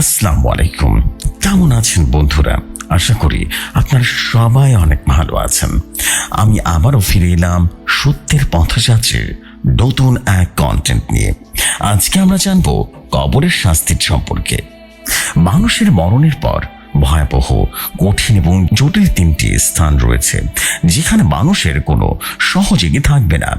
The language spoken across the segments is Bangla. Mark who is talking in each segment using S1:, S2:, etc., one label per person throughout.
S1: আসসালামু আলাইকুম। কেমন আছেন বন্ধুরা? আশা করি আপনারা সবাই অনেক ভালো আছেন। আমি আবারও ফিরে এলাম সত্যের পথযাত্রীর নতুন এক কন্টেন্ট নিয়ে। আজকে আমরা জানব কবরের শাস্তির সম্পর্কে। মানুষের মরণের পর ভয়াবহ, কঠিন এবং জটিল তিনটি স্থান রয়েছে, যেখানে মানুষের কোনো সহযোগী থাকবে না।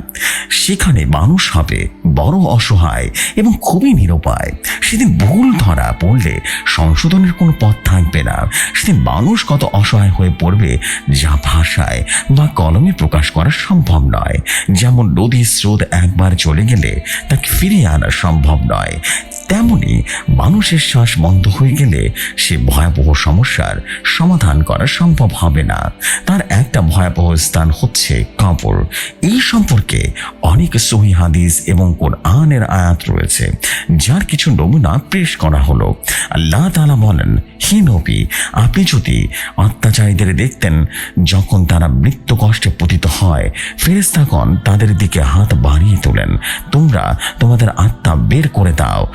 S1: সেখানে মানুষ হবে বড় অসহায় এবং খুবই নিরুপায়। সেদিন ভুল ধরা পড়লে সংশোধনের কোনো পথ থাকবে না। সেদিন মানুষ কত অসহায় হয়ে পড়বে যা ভাষায় বা কলমে প্রকাশ করা সম্ভব নয়। যেমন নদীর স্রোত একবার চলে গেলে তাকে ফিরিয়ে আনা সম্ভব নয়। তেমনি মানুষের শ্বাস বন্ধ হয়ে গেলে সে ভয়াবহ সমস্যার সমাধান করা সম্ভব হবে না। তার একটা ভয়াবহ স্থান হচ্ছে কবর এই সম্পর্কে অনেক সহি হাদিস এবং কোরআনের আয়াত রয়েছে, যার কিছু নমুনা পেশ করা হলো। আল্লাহ তাআলা বলেন, হে নবী, আপনি যদি অত্যাচারীদের দেখতেন, যখন তারা মৃত্যু কষ্টে পতিত হয় ফেরেস্তাগণ তাদের দিকে হাত বাড়িয়ে তোলেন। তোমরা তোমাদের আত্মা বের করে দাও।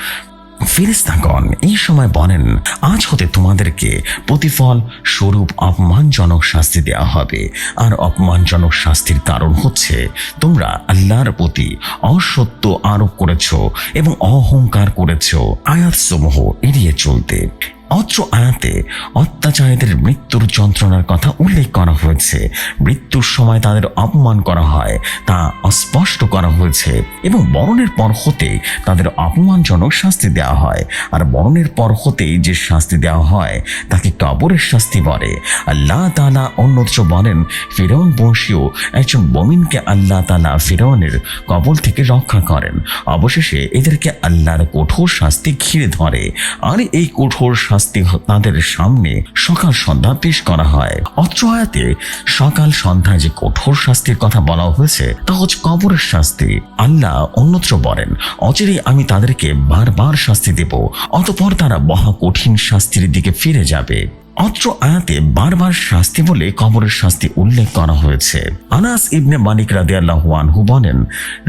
S1: ফেরেস্তাগণ এই সময় বলেন, আজ হতে তোমাদেরকে প্রতিফল স্বরূপ অপমানজনক শাস্তি দেওয়া হবে। আর অপমানজনক শাস্তির কারণ হচ্ছে, তোমরা আল্লাহর প্রতি অসত্য আরোপ করেছ এবং অহংকার করেছ। আয়াতসমূহ এড়িয়ে চলতে। অত্র আয়াতে অত্যাচারীদের মৃত্যুর যন্ত্রণার কথা উল্লেখ করা হয়েছে। মৃত্যুর সময় তাদের অপমান করা হয়, তা অস্পষ্ট করা হয়েছে এবং বরণের পর হতে তাদের অপমানজনক শাস্তি দেওয়া হয়। আর বরণের পর হতেই যে শাস্তি দেওয়া হয়, তাকে কবরের শাস্তি বলে। আল্লাহ তালা অন্যত্র বলেন ফিরৌন বংশীয় একজন বমিনকে আল্লাহ তালা ফিরৌনের কবল থেকে রক্ষা করেন। অবশেষে এদেরকে আল্লাহর কঠোর শাস্তি ঘিরে ধরে। আর এই কঠোর শাস্তি তাদের সামনে সকাল সন্ধ্যা পেশ করা হয়। অত্র আয়াতে সকাল সন্ধ্যায় যে কঠোর শাস্তির কথা বলা হয়েছে, তা হচ্ছে কবরের শাস্তি। আল্লাহ অন্যত্র বলেন, অচিরে আমি তাদেরকে বারবার শাস্তি দেব, অতপর তারা মহা কঠিন শাস্তির দিকে ফিরে যাবে। অত্র আয়াতে বারবার শাস্তি বলে কবরের শাস্তি উল্লেখ করা হয়েছে। আনাস ইবনে মানিক রাদি আনহু বলেন,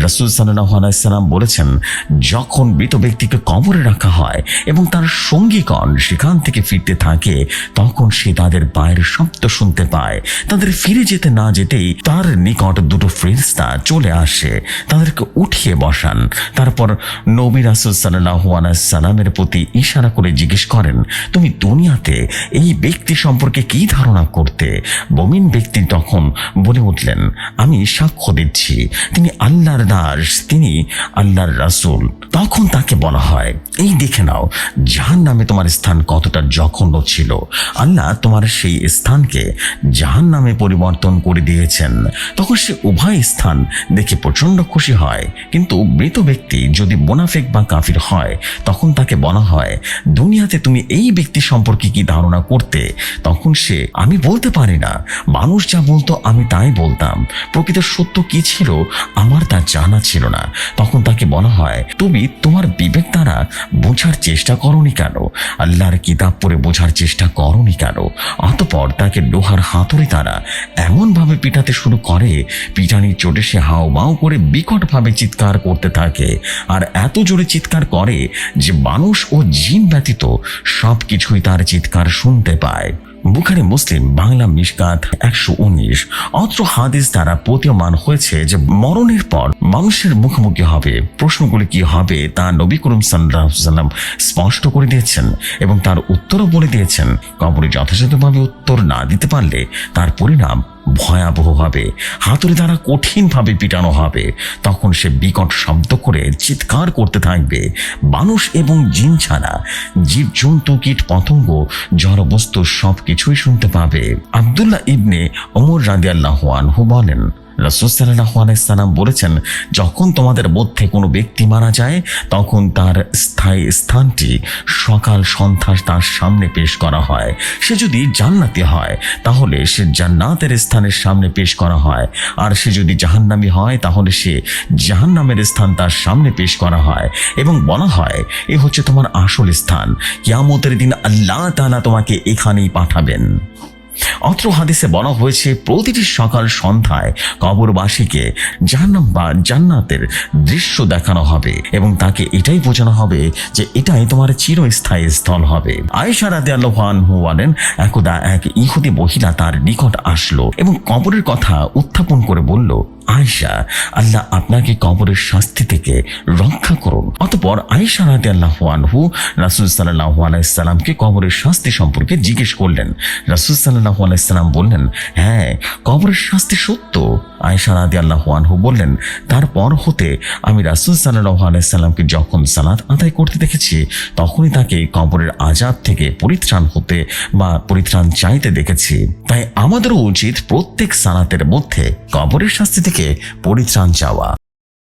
S1: রসুল সাল্লাহ আলাইসাল্লাম বলেছেন, যখন মৃত ব্যক্তিকে কবরে রাখা হয় এবং তার সঙ্গীগণ সেখান থেকে ফিরতে থাকে, তখন সে তাদের পায়ের শব্দ শুনতে পায়। তাদের ফিরে যেতে না যেতেই তার নিকট দুটো ফেরিস্তা চলে আসে, তাদেরকে উঠিয়ে বসান। তারপর নবী রাসুল সাল্লাহ আলাইসাল্লামের প্রতি ইশারা করে জিজ্ঞেস করেন, তুমি দুনিয়াতে এই ব্যক্তি সম্পর্কে কি ধারণা করতে বমিন ব্যক্তি তখন বলে উঠলেন, আমি সাক্ষ্য দিচ্ছি, তিনি আল্লাহর দাস, তিনি আল্লাহর রাসূল। তখন তাকে বলা হয়, এই দেখে নাও জাহান নামে তোমার স্থান কতটা জঘন্য ছিল। আল্লাহ তোমার সেই স্থানকে জাহান নামে পরিবর্তন করে দিয়েছেন। তখন সে উভয় স্থান দেখে প্রচণ্ড খুশি হয়। কিন্তু মৃত ব্যক্তি যদি মোনাফেক বা কাফির হয়, তখন তাকে বলা হয়, দুনিয়াতে তুমি এই ব্যক্তি সম্পর্কে কি ধারণা করতে তখন সে, আমি বলতে পারি না। মানুষ যা বলতো আমি তাই বলতাম। প্রকৃত সত্য কি ছিল, আমার তা জানা ছিল না। তখন তাকে বলা হয়, তুমি তোমার বিবেক দ্বারা বোঝার চেষ্টা করনি কেন? আল্লাহর কিতাব পড়ে বোঝার চেষ্টা করনি কেন? অতপর তাকে লোহার হাতুড়ি দ্বারা এমনভাবে পিটাতে শুরু করে, পিটানির চোটে সে হাও মাও করে বিকটভাবে চিৎকার করতে থাকে। আর এত জোরে চিৎকার করে যে মানুষ ও জিন ব্যতীত সব কিছুই তার চিৎকার শুনতে পায়। বুখারি মুসলিম, বাংলা মিশকাত একশো উনিশ। অত্র হাদিস দ্বারা প্রতীয়মান হয়েছে যে মরণের পর মানুষের মুখোমুখি হবে। প্রশ্নগুলি কি হবে তা নবী করিম সাল্লাম স্পষ্ট করে দিয়েছেন এবং তার উত্তরও বলে দিয়েছেন। কবরে যথাযথভাবে উত্তর না দিতে পারলে তার পরিণাম ভয়াবহ হবে হাতুড়ি দ্বারা কঠিনভাবে পিটানো হবে। তখন সে বিকট শব্দ করে চিৎকার করতে থাকবে। মানুষ এবং জিন ছাড়া জীবজন্তু, কীট পতঙ্গ, জড়বস্তু সব কিছুই শুনতে পাবে। আবদুল্লাহ ইবনে ওমর রাদিয়াল্লাহ আনহু বলেন রসুসাল্লাহ আলাইসাল্লাম বলেছেন, যখন তোমাদের মধ্যে কোনো ব্যক্তি মারা যায়, তখন তার স্থায়ী স্থানটি সকাল সন্ধ্যা তার সামনে পেশ করা হয়। সে যদি জান্নাতি হয়, তাহলে সে জান্নাতের স্থানের সামনে পেশ করা হয়। আর সে যদি জাহান্নামি হয়, তাহলে সে জাহান্নামের স্থান তার সামনে পেশ করা হয়। এবং বলা হয়, এ হচ্ছে তোমার আসল স্থান। কিয়ামতের দিন আল্লাহ তালা তোমাকে এখানেই পাঠাবেন। অত্র হাদিসে বলা হয়েছে, প্রতিটি সকাল সন্ধ্যায় কবরবাসীকে জাহান্নাম বা জান্নাতের দৃশ্য দেখানো হবে এবং তাকে এটাই বোঝানো হবে যে এটাই তোমার চিরস্থায়ী স্থল হবে। আয়েশা রাতে আল্লাহানহু বলেন, একদা এক ইহুদি মহিলা তার নিকট আসলো এবং কবরের কথা উত্থাপন করে বলল আয়েশা, আল্লাহ আপনাকে কবরের শাস্তি থেকে রক্ষা করুন। অতপর আয়েশা রাতে আল্লাহ আনহু রাসুল আলাইসাল্লামকে কবরের শাস্তি সম্পর্কে জিজ্ঞেস করলেন। রাসুল সাল্লাহ আলাইসাল্লাম বললেন হ্যাঁ কবরের শাস্তি সত্য। আয়েশা রাদি আল্লাহ আনহু বললেন, তারপর হতে আমি রাসুল সাল্লাহ আলাইসাল্লামকে যখন সালাত আদায় করতে দেখেছি, তখনই তাকে কবরের আজাব থেকে পরিত্রাণ হতে বা পরিত্রাণ চাইতে দেখেছি। তাই আমাদেরও উচিত প্রত্যেক সালাতের মধ্যে কবরের শাস্তি থেকে পরিত্রাণ চাওয়া।